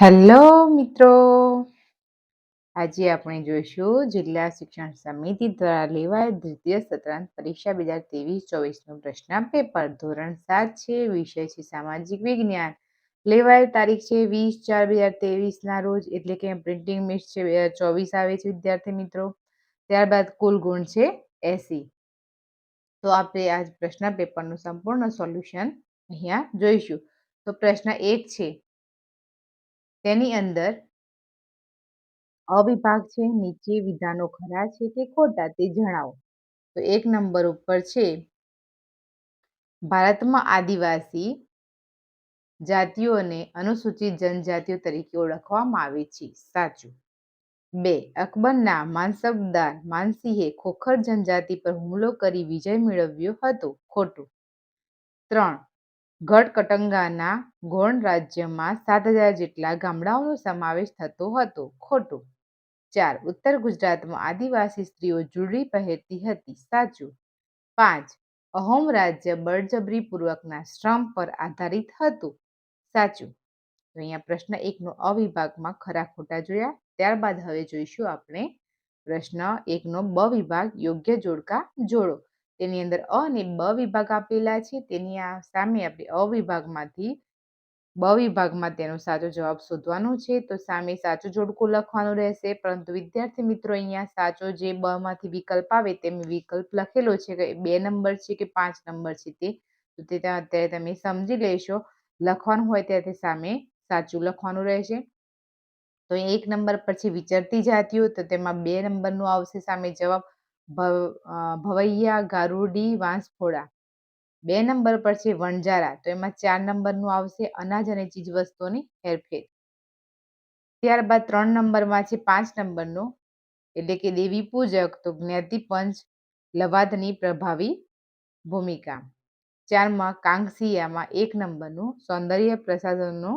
Hello મિત્રો. આજે આપણે જોઈશું જિલ્લા શિક્ષણ સમિતિ દ્વારા લેવાયેલ દ્વિતીય સત્રાંત પરીક્ષા બે હજાર ત્રેવીસ ચોવીસનું પ્રશ્ન પેપર. ધોરણ સાત છે, વિષય છે સામાજિક વિજ્ઞાન. લેવાયેલ તારીખ છે વીસ ચાર બે હજાર ત્રેવીસના રોજ, એટલે કે પ્રિન્ટિંગ મિસ છે બે હજાર ચોવીસ આવે છે વિદ્યાર્થી મિત્રો. ત્યારબાદ કુલ ગુણ છે એસી. તો આપણે આ પ્રશ્ન પેપરનું સંપૂર્ણ સોલ્યુશન અહીંયા જોઈશું. તો પ્રશ્ન એક છે તેની અંદર અવિભાગ છે, નીચે વિધાનો ખરા છે કે ખોટા તે જણાવો. તો એક નંબર ઉપર છે, ભારતમાં આદિવાસી જાતિઓને અનુસૂચિત જનજાતિઓ તરીકે ઓળખવામાં આવે છે. સાચું. બે, અકબરના માનસબદાર માનસિંહે ખોખર જનજાતિ પર હુમલો કરી વિજય મેળવ્યો હતો. ખોટું. ત્રણ ગઢકટંગાના ગોંડ રાજ્યમાં સાત હજાર જેટલા ગામડાઓનો સમાવેશ થતો હતો. ખોટું. ચાર, ઉત્તર ગુજરાતમાં આદિવાસી સ્ત્રીઓ જુડી પહેરતી હતી. સાચું. પાંચ, અહોમ રાજ્ય બળજબરીપૂર્વકના શ્રમ પર આધારિત હતું. સાચું. તો અહીંયા પ્રશ્ન એકનો અવિભાગમાં ખરા ખોટા જોયા. ત્યારબાદ હવે જોઈશું આપણે પ્રશ્ન એકનો બ વિભાગ યોગ્ય જોડકા જોડો. તેની અંદર અ અને બ વિભાગ આપેલા છે. તેની આ સામે આપણે અ વિભાગમાંથી, બ વિભાગમાં તેનો સાચો જવાબ શોધવાનો છે. તો સામે સાચો જોડકો લખવાનું રહેશે. પરંતુ વિદ્યાર્થી મિત્રો, અહીંયા સાચો જે બ માંથી વિકલ્પ આવે તેમ વિકલ્પ લખેલો છે કે બે નંબર છે કે પાંચ નંબર છે તે, તો તે અત્યારે તમે સમજી લેશો. લખવાનું હોય ત્યારે સામે સાચું લખવાનું રહેશે. તો એક નંબર પર છે વિચરતી જાતિઓ, તો તેમાં બે નંબરનું આવશે સામે જવાબ. ભવૈયા ગારુડી વાંસફોડા. બે નંબર પર છે વણજારા તો એમાં ચાર નંબરનું આવશે અનાજ અને ચીજ વસ્તુઓની હેરફેર. ત્યારબાદ ત્રણ નંબરમાં છે પાંચ નંબરનો, એટલે કે દેવી પૂજક, તો જ્ઞાતિ પંચ લવાદની પ્રભાવી ભૂમિકા. ચારમાં કાંગસિયામાં એક નંબરનું, સૌંદર્ય પ્રસાધનનું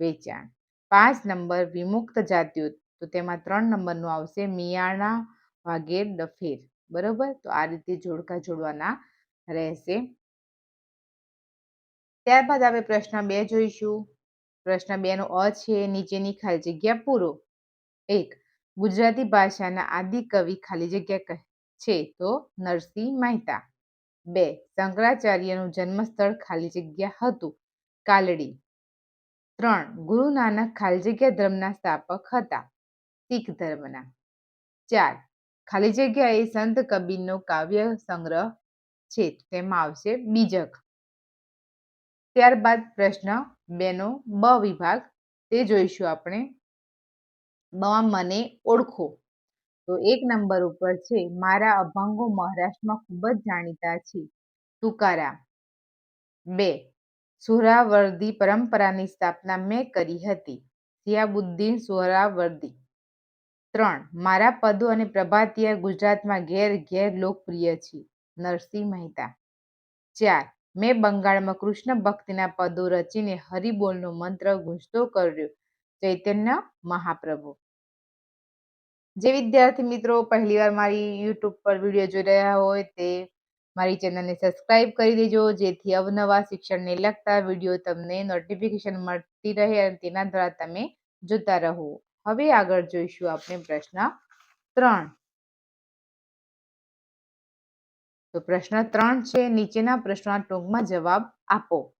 વેચાણ. પાંચ નંબર વિમુક્ત જાતિઓ તો તેમાં ત્રણ નંબરનું આવશે મિયાણા વાગેર ડફેર બરોબર? તો આ રીતે જોડકા જોડવાના રહેશે. ત્યારબાદ આપણે પ્રશ્ન બે જોઈશું. પ્રશ્ન બે નો અ છે, નીચેની ખાલી જગ્યા પૂરો. એક, ગુજરાતી ભાષાના આદિ કવિ ખાલી જગ્યા છે તો નરસિંહ મહેતા. બે, શંકરાચાર્યનું જન્મસ્થળ ખાલી જગ્યા હતું, કાલડી. ત્રણ ગુરુ નાનક ખાલી જગ્યા ધર્મના સ્થાપક હતા, શીખ ધર્મના. ચાર ખાલી જગ્યા એ સંત કબીરનો કાવ્ય સંગ્રહ છે, તેમાં આવશે બીજક. ત્યારબાદ પ્રશ્ન બેનો બ વિભાગ, તે જોઈશું આપણે. બ મને ઓળખો. તો એક નંબર ઉપર છે, મારા અભંગો મહારાષ્ટ્રમાં ખૂબ જ જાણીતા છે. તુકારા બે સુહરાવર્દી પરંપરાની સ્થાપના મેં કરી હતી. સિયાબુદ્દીન સુહરાવર્દી ત્રણ, મારા પદો અને પ્રભાતિયા ગુજરાતમાં ઘેર ઘેર લોકપ્રિય છે. નરસિંહ મહેતા. ચાર, મેં બંગાળમાં કૃષ્ણ ભક્તિના પદો રચીને હરિબોલનો મંત્ર ગુંજતો કર્યો. ચૈતન્ય મહાપ્રભુ. જે વિદ્યાર્થી મિત્રો પહેલીવાર મારી યુટ્યુબ પર વીડિયો જોઈ રહ્યા હોય તે મારી ચેનલને સબસ્ક્રાઇબ કરી દેજો, જેથી અવનવા શિક્ષણને લગતા વીડિયો તમને નોટિફિકેશન મળતી રહે અને તેના દ્વારા તમે જોતા રહો. હવે આગળ જોઈશું આપણે પ્રશ્ન ત્રણ. તો પ્રશ્ન ત્રણ છે, નીચેના પ્રશ્નના ટૂંકમાં જવાબ આપો.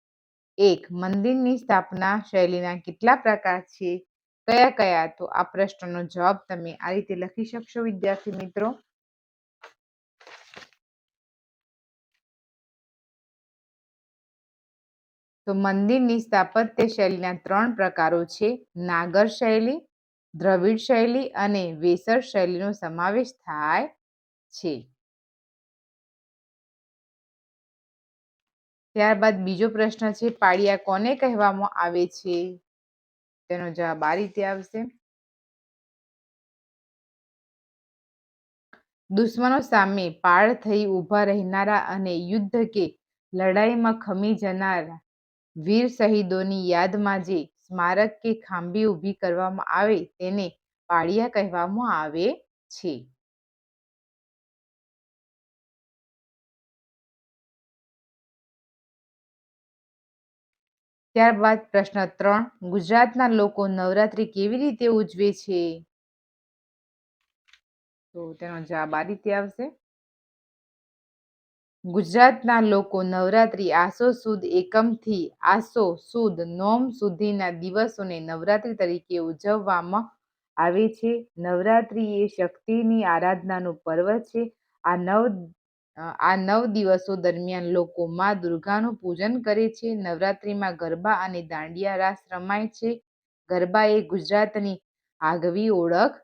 એક, મંદિરની સ્થાપના શૈલીના કેટલા પ્રકાર છે? કયા કયા? તો આ પ્રશ્નનો જવાબ તમે આ રીતે લખી શકશો, વિદ્યાર્થી મિત્રો. તો મંદિરની સ્થાપત્ય શૈલીના ત્રણ પ્રકારો છે, નાગર શૈલી દ્રવિડ શૈલી અને વેસર શૈલીનો સમાવેશ થાય છે. ત્યારબાદ બીજો પ્રશ્ન છે, પાળિયા કોને કહેવામાં આવે છે? તેનો જવાબ આ રીતે આવશે. દુશ્મનો સામે પાળ થઈ ઊભા રહેનારા અને યુદ્ધ કે લડાઈમાં ખમી જનારા વીર શહીદોની યાદમાં જે સ્મારક કે ખાંભી ઊભી કરવામાં આવે તેને પાળિયા કહેવામાં આવે છે. ત્યારબાદ પ્રશ્ન ત્રણ, ગુજરાતના લોકો નવરાત્રી કેવી રીતે ઉજવે છે? તો તેનો જવાબ આ રીતે આવશે. ગુજરાતના લોકો નવરાત્રિ આસો સુદ એકમથી આસો સુદ નોમ સુધીના દિવસોને નવરાત્રિ તરીકે ઉજવવામાં આવે છે. નવરાત્રિ એ શક્તિની આરાધનાનું પર્વ છે. આ નવ આ નવ દિવસો દરમિયાન લોકો મા દુર્ગાનું પૂજન કરે છે. નવરાત્રિમાં ગરબા અને દાંડિયા રાસ રમાય છે. ગરબા એ ગુજરાતની આગવી ઓળખ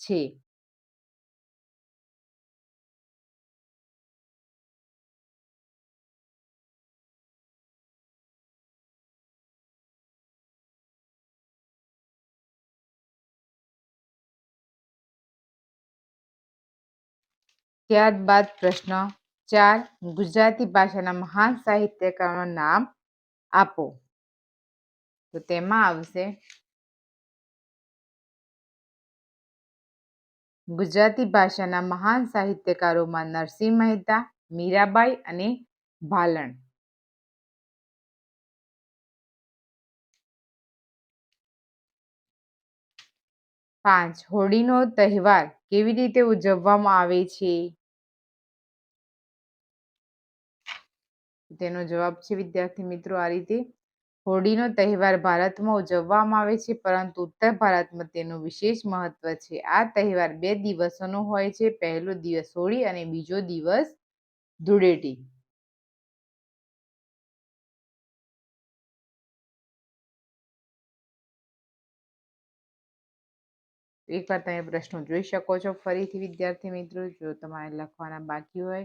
છે. ત્યારબાદ પ્રશ્ન ચાર, ગુજરાતી ભાષાના મહાન સાહિત્યકારોના નામ આપો. તો તેમાં આવશે. ગુજરાતી ભાષાના મહાન સાહિત્યકારોમાં નરસિંહ મહેતા, મીરાબાઈ અને ભાલણ. પાંચ, હોળીનો તહેવાર કેવી રીતે ઉજવવામાં આવે છે? તેનો જવાબ છે, વિદ્યાર્થી મિત્રો, આ રીતે હોળીનો તહેવાર ભારતમાં ઉજવવામાં આવે છે, પરંતુ ઉત્તર ભારતમાં તેનું વિશેષ મહત્વ છે. આ તહેવાર બે દિવસોનો હોય છે, પહેલો દિવસ હોળી અને બીજો દિવસ ધૂળેટી. એકવાર તમે પ્રશ્નો જોઈ શકો છો ફરીથી, વિદ્યાર્થી મિત્રો, જો તમારે લખવાના બાકી હોય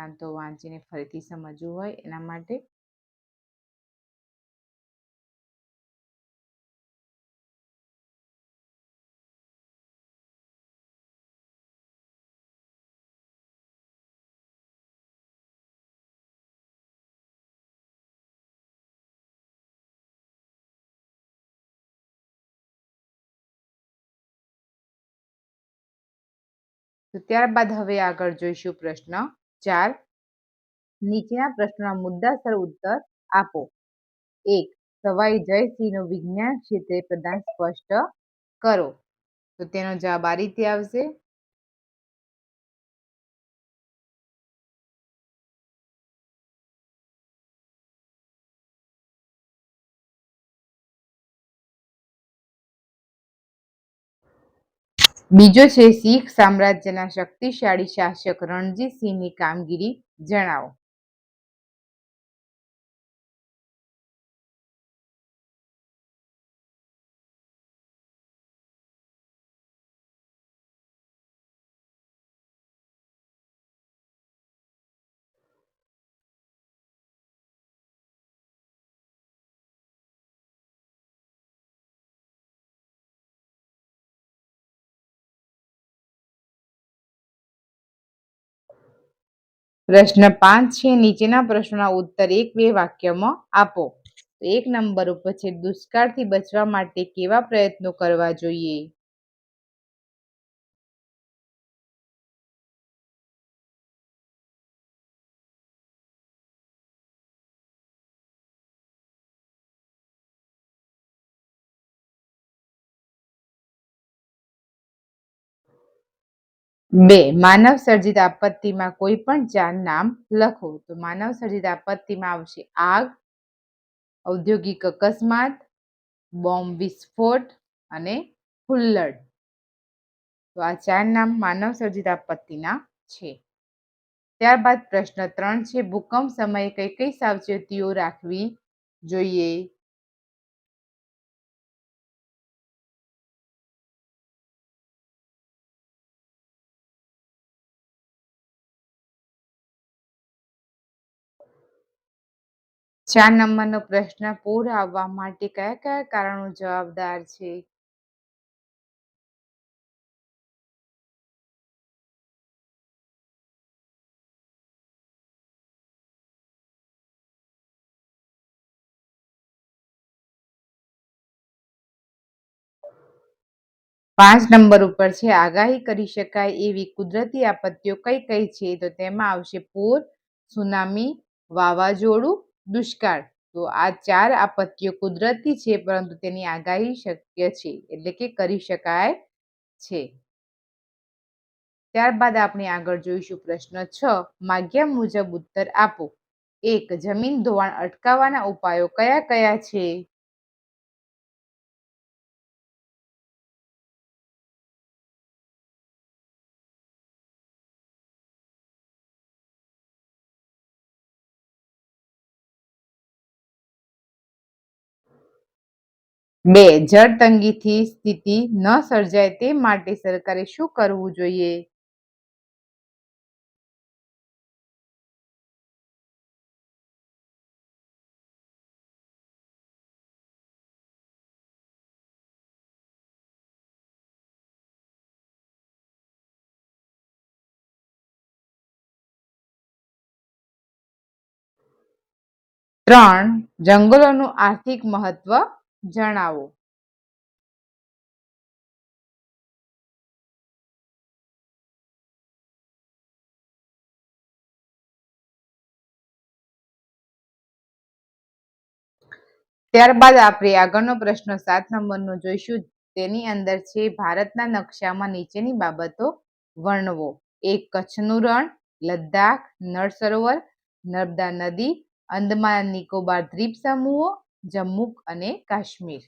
કાં વાંચીને ફરીથી સમજવું હોય એના માટે. ત્યારબાદ હવે આગળ જોઈશું પ્રશ્ન. ચાર નીચેના પ્રશ્નોના મુદ્દાસર ઉત્તર આપો. એક, સવાઈ જયસિંહનું વિજ્ઞાન ક્ષેત્રે પ્રદાન સ્પષ્ટ કરો. તો તેનો જવાબ આ રીતે આવશે. બીજો છે શીખ સામ્રાજ્યના શક્તિશાળી શાસક રણજીતસિંહની કામગીરી જણાવો. પ્રશ્ન પાંચ છે, નીચેના પ્રશ્નોના ઉત્તર એક બે વાક્યમાં આપો. એક નંબર ઉપર છે, દુષ્કાળથી બચવા માટે કેવા પ્રયત્નો કરવા જોઈએ? બે માનવ સર્જિત આપત્તિમાં કોઈ પણ ચાર નામ લખો. તો માનવ સર્જિત આપત્તિમાં આવશે આગ, ઔદ્યોગિક અકસ્માત, બોમ્બ વિસ્ફોટ અને હુલ્લડ. તો આ ચાર નામ માનવ સર્જિત આપત્તિના છે. ત્યારબાદ પ્રશ્ન ત્રણ છે, ભૂકંપ સમયે કઈ કઈ સાવચેતીઓ રાખવી જોઈએ? ચાર નંબરનો પ્રશ્ન, પૂર આવવા માટે કયા કયા કારણો જવાબદાર છે? પાંચ નંબર ઉપર છે, આગાહી કરી શકાય એવી કુદરતી આપત્તિઓ કઈ કઈ છે? તો તેમાં આવશે પૂર, સુનામી, વાવાઝોડું દુષ્કાળ. તો આ ચાર આપત્તિઓ કુદરતી છે, પરંતુ તેની આગાહી શક્ય છે, એટલે કે કરી શકાય છે. ત્યારબાદ આપણે આગળ જોઈશું પ્રશ્ન છ, માગ્યા મુજબ ઉત્તર આપો. એક, જમીન ધોવાણ અટકાવવાના ઉપાયો કયા કયા છે? બે જળ તંગીથી સ્થિતિ ન સર્જાય તે માટે સરકારે શું કરવું જોઈએ? ત્રણ, જંગલોનું આર્થિક મહત્વ જણાવો. ત્યારબાદ આપણે આગળનો પ્રશ્ન સાત નંબરનો જોઈશું. તેની અંદર છે, ભારતના નકશામાં નીચેની બાબતો વર્ણવો. એક, કચ્છનું રણ, લદ્દાખ, નળ સરોવર, નર્મદા નદી, અંદમાન નિકોબાર દ્વીપ સમૂહો જમ્મુ અને કાશ્મીર.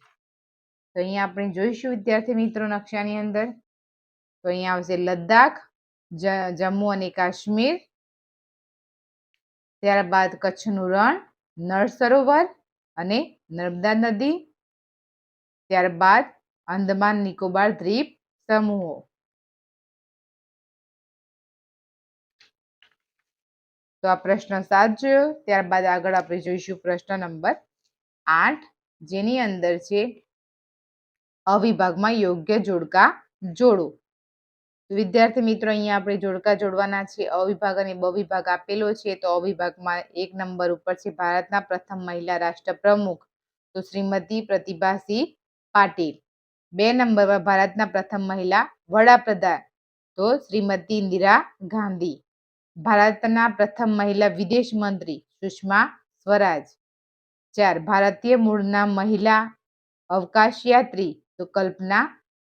તો અહીંયા આપણે જોઈશું વિદ્યાર્થી મિત્રો નકશાની અંદર. તો અહીંયા આવશે લદ્દાખ જમ્મુ અને કાશ્મીર. ત્યારબાદ કચ્છનું રણ, નળ સરોવર અને નર્મદા નદી. ત્યારબાદ અંદમાન નિકોબાર દ્વીપ સમૂહો. તો આ પ્રશ્ન સાત જોયો. ત્યારબાદ આગળ આપણે જોઈશું પ્રશ્ન નંબર આઠ, જેની અંદર છે અવિભાગમાં યોગ્ય જોડકા જોડો. વિદ્યાર્થી મિત્રો, અહીંયા આપણે જોડકા જોડવાના છે. અવિભાગ અને બ વિભાગ આપેલો છે. તો અવિભાગમાં એક નંબર ઉપર છે ભારતના પ્રથમ મહિલા રાષ્ટ્ર પ્રમુખ તો શ્રીમતી પ્રતિભાસિંહ પાટીલ. બે નંબર પર ભારતના પ્રથમ મહિલા વડાપ્રધાન. તો શ્રીમતી ઇન્દિરા ગાંધી. ભારતના પ્રથમ મહિલા વિદેશ મંત્રી સુષ્મા સ્વરાજ. ચાર, ભારતીય મૂળના મહિલા અવકાશયાત્રી તો કલ્પના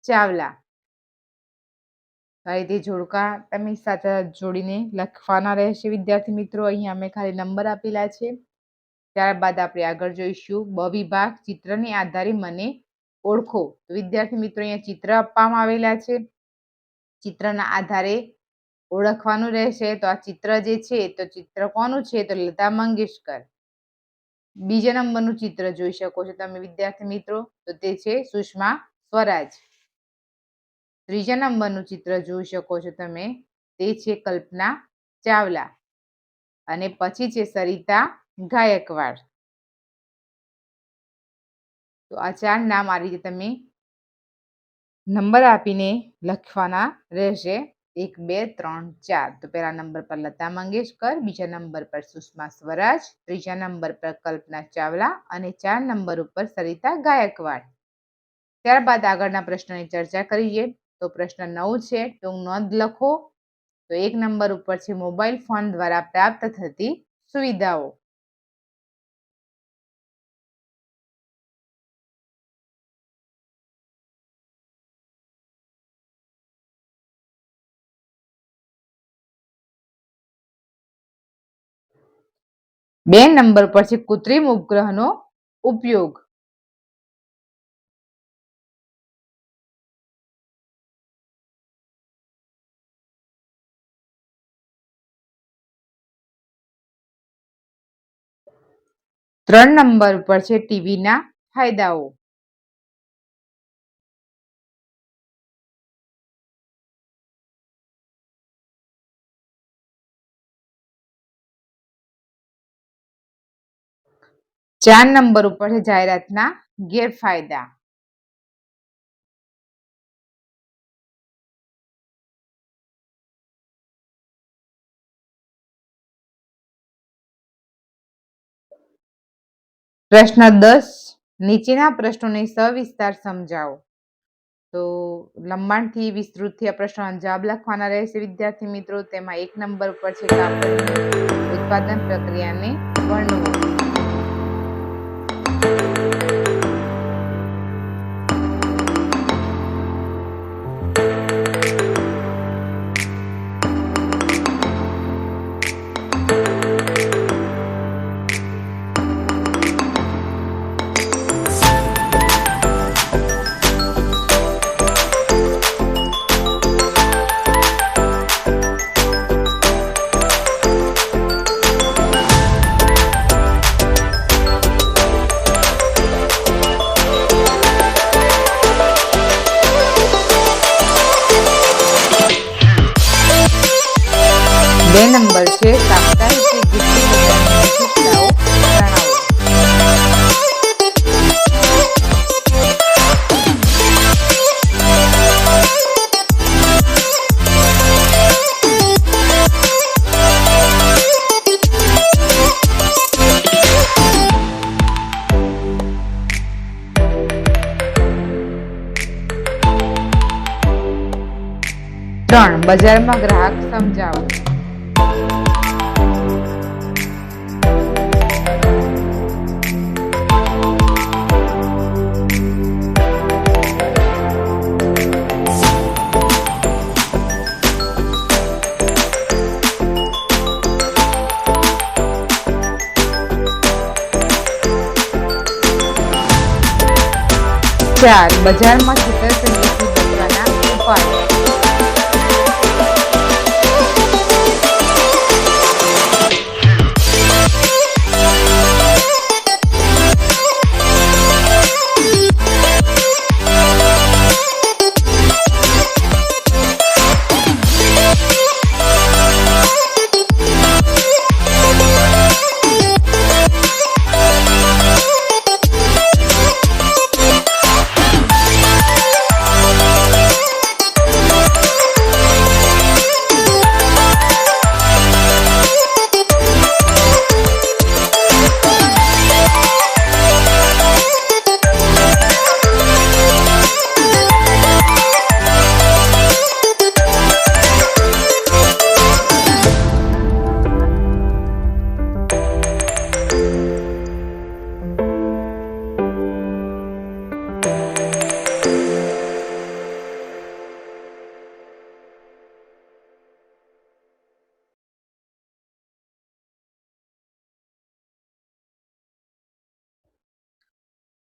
ચાવલા. આ રીતે જોડકા તમે સાથે જોડીને લખવાના રહેશે વિદ્યાર્થી મિત્રો. અહીંયા અમે ખાલી નંબર આપેલા છે. ત્યારબાદ આપણે આગળ જોઈશું. બ વિભાગ ચિત્રની આધારે મને ઓળખો. તો વિદ્યાર્થી મિત્રો, અહીંયા ચિત્ર આપવામાં આવેલા છે. ચિત્રના આધારે ઓળખવાનું રહેશે. તો આ ચિત્ર જે છે, તો ચિત્ર કોનું છે? તો લતા મંગેશકર. બીજા નંબરનું ચિત્ર જોઈ શકો છો તમે, વિદ્યાર્થી મિત્રો. તો તે છે સુષ્મા સ્વરાજ. ત્રીજા નંબરનું ચિત્ર જોઈ શકો છો તમે. તે છે કલ્પના ચાવલા. અને પછી છે સરિતા ગાયકવાડ. તો આ ચાર નામ આ રીતે તમે નંબર આપીને લખવાના રહેશે. એક, બે, ત્રણ, ચાર. તો પહેલા નંબર પર લતા મંગેશકર, બીજા નંબર પર સુષ્મા સ્વરાજ, ત્રીજા નંબર પર કલ્પના ચાવલા અને ચાર નંબર ઉપર સરિતા ગાયકવાડ. ત્યારબાદ આગળના પ્રશ્નની ચર્ચા કરીએ. તો પ્રશ્ન નવ છે ટૂંક નોંધ લખો. તો એક નંબર ઉપર છે, મોબાઈલ ફોન દ્વારા પ્રાપ્ત થતી સુવિધાઓ. બે નંબર પર છે કૃત્રિમ ઉપગ્રહનો ઉપયોગ. ત્રણ નંબર પર છે ટીવીના ફાયદાઓ. ચાર નંબર ઉપર છે જાહેરાતના ગેરફાયદા. પ્રશ્ન દસ, નીચેના પ્રશ્નોને સવિસ્તાર સમજાવો. તો લંબાણથી વિસ્તૃતથી આ પ્રશ્નો જવાબ લખવાના રહેશે વિદ્યાર્થી મિત્રો. તેમાં એક નંબર પર છે ઉત્પાદન પ્રક્રિયાને વર્ણવો. Thank you. બે નંબર છે સાપ્તાહિક કે ગીતની બધાની વિશેષતાઓ જણાવો ત્રણ બજારમાં ગ્રાહક સમજાવો. ચાર બજારમાં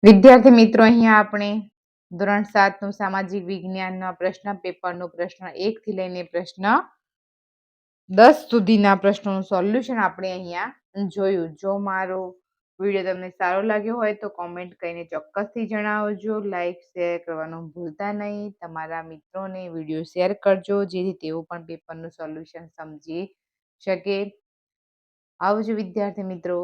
વિદ્યાર્થી મિત્રો, અહીંયા આપણે ધોરણ સાતનું સામાજિક વિજ્ઞાનના પ્રશ્ન, પેપરનું પ્રશ્ન, એકથી લઈને પ્રશ્ન દસ સુધીના પ્રશ્નોનું સોલ્યુશન આપણે અહીંયા જોયું. જો મારો વીડિયો તમને સારો લાગ્યો હોય તો કોમેન્ટ કરીને ચોક્કસથી જણાવજો. લાઈક, શેર કરવાનું ભૂલતા નહીં. તમારા મિત્રોને વીડિયો શેર કરજો, જેથી તેઓ પણ પેપરનું સોલ્યુશન સમજી શકે. આવજો વિદ્યાર્થી મિત્રો.